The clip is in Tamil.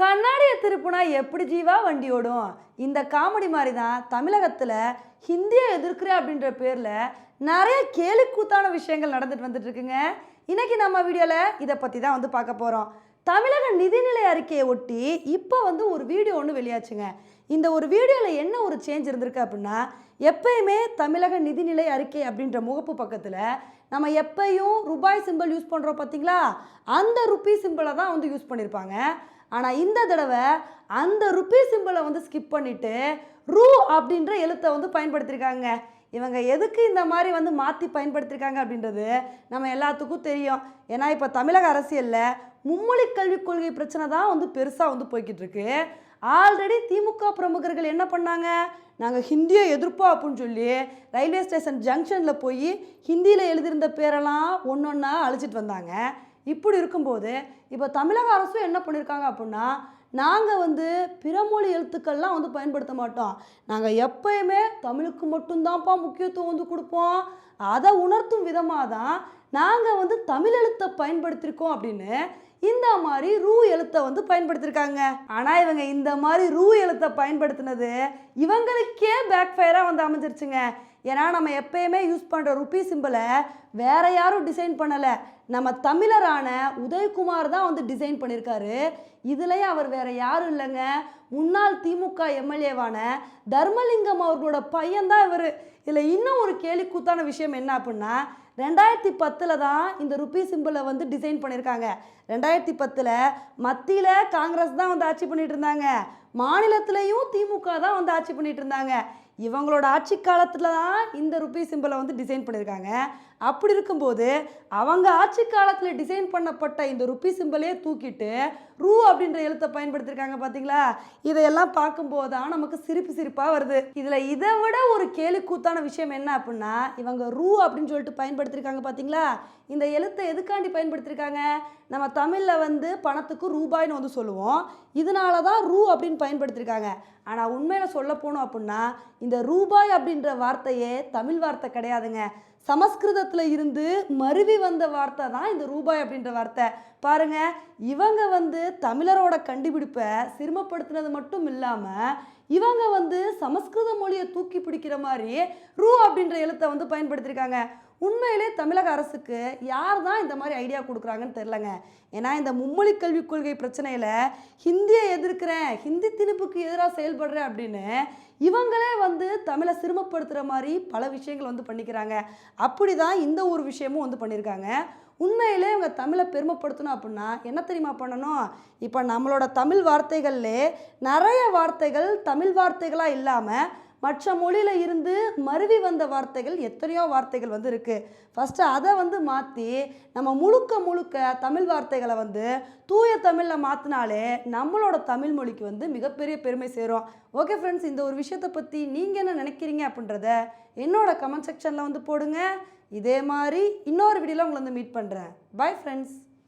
கண்ணாடியை திருப்புனா எப்படி ஜீவா வண்டி ஓடும்? இந்த காமெடி மாதிரி தான் தமிழகத்தில் ஹிந்தியை எதிர்க்கிறேன் அப்படின்ற பேரில் நிறைய கேலிக்கூத்தான விஷயங்கள் நடந்துட்டு வந்துட்டு இருக்குங்க. நம்ம வீடியோவில் இதை பற்றி தான் வந்து பார்க்க போகிறோம் தமிழக நிதிநிலை அறிக்கையை ஒட்டி இப்போ வந்து ஒரு வீடியோ ஒன்று வெளியாச்சுங்க. இந்த ஒரு வீடியோவில் என்ன ஒரு சேஞ்ச் இருந்திருக்கு அப்படின்னா எப்பயுமே தமிழக நிதிநிலை அறிக்கை அப்படின்ற முகப்பு பக்கத்தில் நம்ம எப்பயும் ரூபாய் சிம்பிள் யூஸ் பண்ணுறோம் பார்த்தீங்களா அந்த ருப்பி சிம்பிளை தான் வந்து யூஸ் பண்ணியிருப்பாங்க ஆனால் இந்த தடவை அந்த ருப்பி சிம்பிளை வந்து ஸ்கிப் பண்ணிவிட்டு ரூ அப்படின்ற எழுத்தை வந்து பயன்படுத்தியிருக்காங்க இவங்க எதுக்கு இந்த மாதிரி வந்து மாற்றி பயன்படுத்தியிருக்காங்க அப்படின்றது நம்ம எல்லாத்துக்கும் தெரியும். ஏன்னா இப்போ தமிழக அரசியலில் மும்மொழி கல்விக் கொள்கை பிரச்சனை தான் வந்து பெருசாக வந்து போய்கிட்டு இருக்கு ஆல்ரெடி திமுக பிரமுகர்கள் என்ன பண்ணாங்க? நாங்கள் ஹிந்தியை எதிர்ப்போம் அப்படின்னு சொல்லி ரயில்வே ஸ்டேஷன் ஜங்ஷனில் போய் ஹிந்தியில் எழுதியிருந்த பேரெல்லாம் ஒன்று ஒன்றா அழிச்சிட்டு வந்தாங்க. இப்படி இருக்கும்போது இப்போ தமிழக அரசும் என்ன பண்ணியிருக்காங்க அப்படின்னா நாங்கள் வந்து பிறமொழி எழுத்துக்கள்லாம் வந்து பயன்படுத்த மாட்டோம். நாங்கள் எப்பயுமே தமிழுக்கு மட்டும்தான்ப்பா முக்கியத்துவம் வந்து கொடுப்போம். அதை உணர்த்தும் விதமாக தான் நாங்கள் வந்து தமிழ் எழுத்தை பயன்படுத்தியிருக்கோம் அப்படின்னு இந்த மாதிரி ரூ எழுத்தை வந்து பயன்படுத்தியிருக்காங்க ஆனால் இவங்க இந்த மாதிரி ரூ எழுத்தை பயன்படுத்தினது இவங்களுக்கே பேக் ஃபயராக வந்து அமைஞ்சிருச்சுங்க. ஏன்னா நம்ம எப்பயுமே யூஸ் பண்ணுற ருப்பி சிம்பிளை வேற யாரும் டிசைன் பண்ணலை. நம்ம தமிழரான உதயகுமார் தான் வந்து டிசைன் பண்ணியிருக்காரு இதுலேயே அவர் வேற யாரும் இல்லைங்க. முன்னாள் திமுக எம்எல்ஏவான தர்மலிங்கம் அவர்களோட பையன்தான் இவர். இதில் இன்னும் ஒரு கேலிக்கூத்தான விஷயம் என்ன அப்படின்னா ரெண்டாயிரத்தி பத்தில் தான் இந்த ருப்பி சிம்பிளை வந்து டிசைன் பண்ணியிருக்காங்க ரெண்டாயிரத்தி பத்தில் மத்தியில் காங்கிரஸ் தான் வந்து ஆட்சி பண்ணிகிட்டு இருந்தாங்க. மாநிலத்திலையும் திமுக தான் வந்து ஆட்சி பண்ணிகிட்டு இருந்தாங்க. இவங்களோட ஆட்சி காலத்தில் தான் இந்த ருப்பி சிம்பிளை வந்து டிசைன் பண்ணியிருக்காங்க. அப்படி இருக்கும்போது அவங்க ஆட்சி காலத்தில் டிசைன் பண்ணப்பட்ட இந்த ருப்பி சிம்பிளே தூக்கிட்டு ரூ அப்படின்ற எழுத்தை பயன்படுத்தியிருக்காங்க பார்த்தீங்களா இதையெல்லாம் பார்க்கும்போது தான் நமக்கு சிரிப்பு சிரிப்பாக வருது. இதில் இதை விட ஒரு கேலிக்கூத்தான விஷயம் என்ன அப்படின்னா இவங்க ரூ அப்படின்னு சொல்லிட்டு பயன்படுத்தியிருக்காங்க பார்த்தீங்களா இந்த எழுத்தை எதுக்காண்டி பயன்படுத்தியிருக்காங்க? நம்ம தமிழில் வந்து பணத்துக்கு ரூபாய்னு வந்து சொல்லுவோம். இதனால தான் ரூ அப்படின்னு பயன்படுத்தியிருக்காங்க. ஆனால் உண்மையில் சொல்ல போனோம் அப்படின்னா இந்த ரூபாய் அப்படின்ற வார்த்தையே தமிழ் வார்த்தை கிடையாதுங்க. சமஸ்கிருதத்தில் இருந்து மருவி வந்த வார்த்தை தான் இந்த ரூபாய் அப்படின்ற வார்த்தை. பாருங்க இவங்க வந்து தமிழரோட கண்டுபிடிப்பை சிரமப்படுத்தினது மட்டும் இல்லாமல் இவங்க வந்து சமஸ்கிருத மொழியை தூக்கி பிடிக்கிற மாதிரி ரூ அப்படின்ற எழுத்தை வந்து பயன்படுத்தியிருக்காங்க. உண்மையிலே தமிழக அரசுக்கு யார் தான் இந்த மாதிரி ஐடியா கொடுக்குறாங்கன்னு தெரிலங்க ஏன்னா இந்த மும்மொழி கல்விக் கொள்கை பிரச்சனையில் ஹிந்தியை எதிர்க்கிறேன் ஹிந்தி திணிப்புக்கு எதிராக செயல்படுறேன் அப்படின்னு இவங்களே வந்து தமிழை சிரமப்படுத்துகிற மாதிரி பல விஷயங்கள் வந்து பண்ணிக்கிறாங்க. அப்படி தான் இந்த ஒரு விஷயமும் வந்து பண்ணியிருக்காங்க உண்மையிலே இவங்க தமிழை பெருமைப்படுத்தணும் அப்படின்னா என்ன தெரியுமா பண்ணணும்? இப்போ நம்மளோட தமிழ் வார்த்தைகள்லே நிறைய வார்த்தைகள் தமிழ் வார்த்தைகளாக இல்லாமல் மற்ற மொழியில் இருந்து மருவி வந்த வார்த்தைகள் எத்தனையோ வார்த்தைகள் வந்து இருக்குது ஃபஸ்ட்டு அதை வந்து மாற்றி நம்ம முழுக்க முழுக்க தமிழ் வார்த்தைகளை வந்து தூய தமிழில் மாற்றினாலே நம்மளோட தமிழ் மொழிக்கு வந்து மிகப்பெரிய பெருமை சேரும். ஓகே ஃப்ரெண்ட்ஸ் இந்த ஒரு விஷயத்தை பற்றி நீங்கள் என்ன நினைக்கிறீங்க அப்படின்றத என்னோட கமெண்ட் செக்ஷனில் வந்து போடுங்க. இதே மாதிரி இன்னொரு வீடியோவில் உங்களை வந்து மீட் பண்ணுறேன் பை ஃப்ரெண்ட்ஸ்